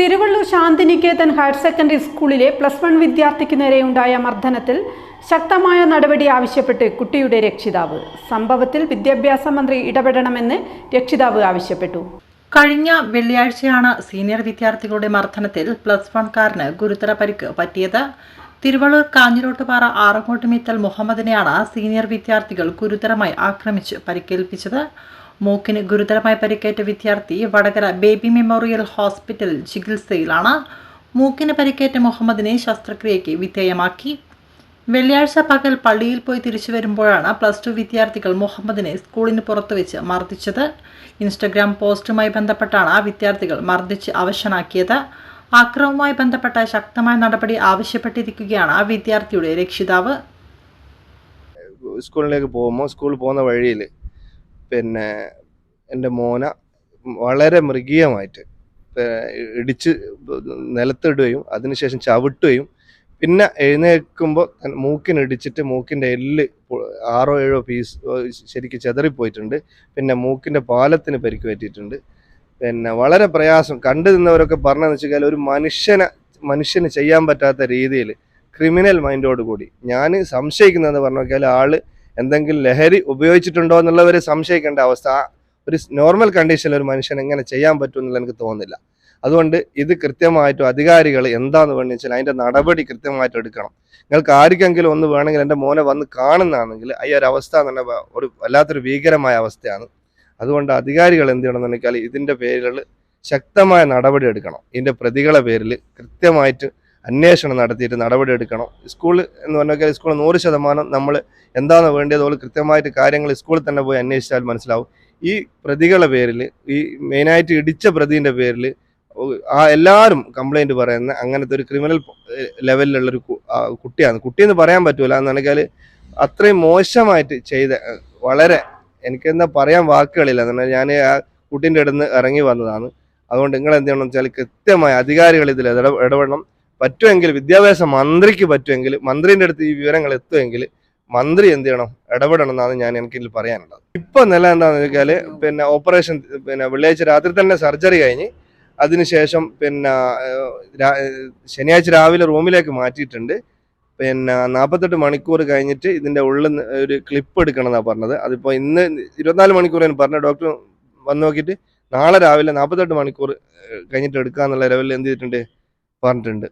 Thiruvallur Shantiniketan higher secondary സ്കൂളിലെ plus one വിദ്യാർത്ഥിക്ക് നേരെയുണ്ടായ മർദ്ദനത്തിൽ ശക്തമായ നടപടി ആവശ്യപ്പെട്ട് കുട്ടിയുടെ രക്ഷിതാവ്. സംഭവത്തിൽ വിദ്യാഭ്യാസ മന്ത്രി ഇടപെടണമെന്ന് രക്ഷിതാവ് ആവശ്യപ്പെട്ടു. കഴിഞ്ഞ വെള്ളിയാഴ്ചയാണ് സീനിയർ വിദ്യാർത്ഥികളുടെ മർദ്ദനത്തിൽ പ്ലസ് വൺകാരന് ഗുരുതര പരിക്ക് പറ്റിയത്. തിരുവള്ളൂർ കാഞ്ഞിരോട്ടുപാറ ആറങ്ങോട്ടുമീത്തൽ മുഹമ്മദിനെയാണ് സീനിയർ വിദ്യാർത്ഥികൾ ഗുരുതരമായി ആക്രമിച്ച് പരിക്കേൽപ്പിച്ചത്. മൂക്കിന് ഗുരുതരമായി പരിക്കേറ്റ വിദ്യാർത്ഥി വടകര ബേബി മെമ്മോറിയൽ ഹോസ്പിറ്റൽ ചികിത്സയിലാണ്. മൂക്കിന് പരിക്കേറ്റ മുഹമ്മദിനെ ശസ്ത്രക്രിയയ്ക്ക് വിധേയമാക്കി. വെള്ളിയാഴ്ച പകൽ പള്ളിയിൽ പോയി തിരിച്ചു വരുമ്പോഴാണ് പ്ലസ് ടു വിദ്യാർത്ഥികൾ മുഹമ്മദിനെ സ്കൂളിന് പുറത്തു വെച്ച് മർദ്ദിച്ചത്. ഇൻസ്റ്റഗ്രാം പോസ്റ്റുമായി ബന്ധപ്പെട്ടാണ് വിദ്യാർത്ഥികൾ മർദ്ദിച്ച് അവശനാക്കിയത്. അക്രമവുമായി ബന്ധപ്പെട്ട ശക്തമായ നടപടി ആവശ്യപ്പെട്ടിരിക്കുകയാണ് ആ വിദ്യാർത്ഥിയുടെ രക്ഷിതാവ്. സ്കൂളിലേക്ക് പോകുമ്പോൾ സ്കൂളിൽ പോകുന്ന വഴിയിൽ പിന്നെ എന്റെ മോന വളരെ മൃഗീയമായിട്ട് ഇടിച്ച് നിലത്തിടുകയും അതിനുശേഷം ചവിട്ടുകയും പിന്നെ എഴുന്നേൽക്കുമ്പോൾ മൂക്കിനിടിച്ചിട്ട് മൂക്കിന്റെ എല്ല് ആറോ ഏഴോ പീസ് ശരിക്കും ചെതറിപ്പോയിട്ടുണ്ട്. പിന്നെ മൂക്കിന്റെ പാലത്തിന് പരിക്ക് പറ്റിയിട്ടുണ്ട്. പിന്നെ വളരെ പ്രയാസം കണ്ടു നിന്നവരൊക്കെ പറഞ്ഞതെന്ന് വെച്ച് കഴിഞ്ഞാൽ ഒരു മനുഷ്യനെ മനുഷ്യന് ചെയ്യാൻ പറ്റാത്ത രീതിയിൽ ക്രിമിനൽ മൈൻഡോട് കൂടി. ഞാൻ സംശയിക്കുന്നതെന്ന് പറഞ്ഞു നോക്കിയാൽ ആൾ എന്തെങ്കിലും ലഹരി ഉപയോഗിച്ചിട്ടുണ്ടോ എന്നുള്ളവർ സംശയിക്കേണ്ട അവസ്ഥ. ഒരു നോർമൽ കണ്ടീഷനിൽ ഒരു മനുഷ്യൻ എങ്ങനെ ചെയ്യാൻ പറ്റും എന്നുള്ള എനിക്ക് തോന്നുന്നില്ല. അതുകൊണ്ട് ഇത് കൃത്യമായിട്ടും അധികാരികൾ എന്താന്ന് വേണമെന്ന് വെച്ചാൽ അതിന്റെ നടപടി കൃത്യമായിട്ട് എടുക്കണം. നിങ്ങൾക്ക് ആർക്കെങ്കിലും ഒന്ന് വേണമെങ്കിൽ എന്റെ മോനെ വന്ന് കാണുന്നതാണെങ്കിൽ ഈ ഒരു അവസ്ഥ എന്ന് ഒരു വല്ലാത്തൊരു ഭീകരമായ അവസ്ഥയാണ്. അതുകൊണ്ട് അധികാരികൾ എന്ത് ചെയ്യണമെന്ന് വെച്ചാൽ ഇതിന്റെ പേരിൽ ശക്തമായ നടപടി എടുക്കണം. ഇതിന്റെ പ്രതികളെ പേരിൽ കൃത്യമായിട്ട് അന്വേഷണം നടത്തിയിട്ട് നടപടി എടുക്കണം. സ്കൂൾ എന്ന് പറഞ്ഞാൽ സ്കൂൾ നൂറ് ശതമാനം നമ്മൾ എന്താണ് വേണ്ടത് കൃത്യമായിട്ട് കാര്യങ്ങൾ സ്കൂളിൽ തന്നെ പോയി അന്വേഷിച്ചാൽ മനസ്സിലാവും. ഈ പ്രതികളെ പേരിൽ ഈ മെയിനായിട്ട് ഇടിച്ച പ്രതിന്റെ പേരിൽ ആ എല്ലാവരും കംപ്ലൈന്റ് പറയുന്ന അങ്ങനത്തെ ഒരു ക്രിമിനൽ ലെവലിലുള്ളൊരു കുട്ടിയാണ്. കുട്ടിയെന്ന് പറയാൻ പറ്റൂല എന്നുണ്ടെങ്കിൽ അത്രയും മോശമായിട്ട് ചെയ്ത വളരെ എനിക്കെന്താ പറയാൻ വാക്കുകളില്ല. എന്ന് എന്നാൽ ഞാൻ ആ കുട്ടീന്റെ ഇടന്ന് ഇറങ്ങി വന്നതാണ്. അതുകൊണ്ട് നിങ്ങൾ എന്ത് ചെയ്യണം വെച്ചാൽ കൃത്യമായ അധികാരികൾ ഇതിൽ ഇടപെടണം. പറ്റുമെങ്കിൽ വിദ്യാഭ്യാസ മന്ത്രിക്ക് പറ്റുമെങ്കിൽ മന്ത്രിന്റെ അടുത്ത് ഈ വിവരങ്ങൾ എത്തുമെങ്കിൽ മന്ത്രി എന്ത് ചെയ്യണം? ഇടപെടണം എന്നാണ് ഞാൻ എനിക്കിതിൽ പറയാനുള്ളത്. ഇപ്പൊ നില എന്താണെന്ന് വെച്ചാൽ പിന്നെ ഓപ്പറേഷൻ പിന്നെ വെള്ളിയാഴ്ച രാത്രി തന്നെ സർജറി കഴിഞ്ഞ് അതിനുശേഷം പിന്നെ ശനിയാഴ്ച രാവിലെ റൂമിലേക്ക് മാറ്റിയിട്ടുണ്ട്. പിന്നെ നാൽപ്പത്തെട്ട് മണിക്കൂർ കഴിഞ്ഞിട്ട് ഇതിന്റെ ഉള്ളിൽ ഒരു ക്ലിപ്പ് എടുക്കണം എന്നാണ് പറഞ്ഞത്. അതിപ്പോൾ ഇന്ന് ഇരുപത്തിനാല് മണിക്കൂർ ഞാൻ പറഞ്ഞ ഡോക്ടർ വന്നു നോക്കിയിട്ട് നാളെ രാവിലെ നാൽപ്പത്തെട്ട് മണിക്കൂർ കഴിഞ്ഞിട്ട് എടുക്കാന്നുള്ള ലെവലിൽ എന്ത് ചെയ്തിട്ടുണ്ട്? പറഞ്ഞിട്ടുണ്ട്.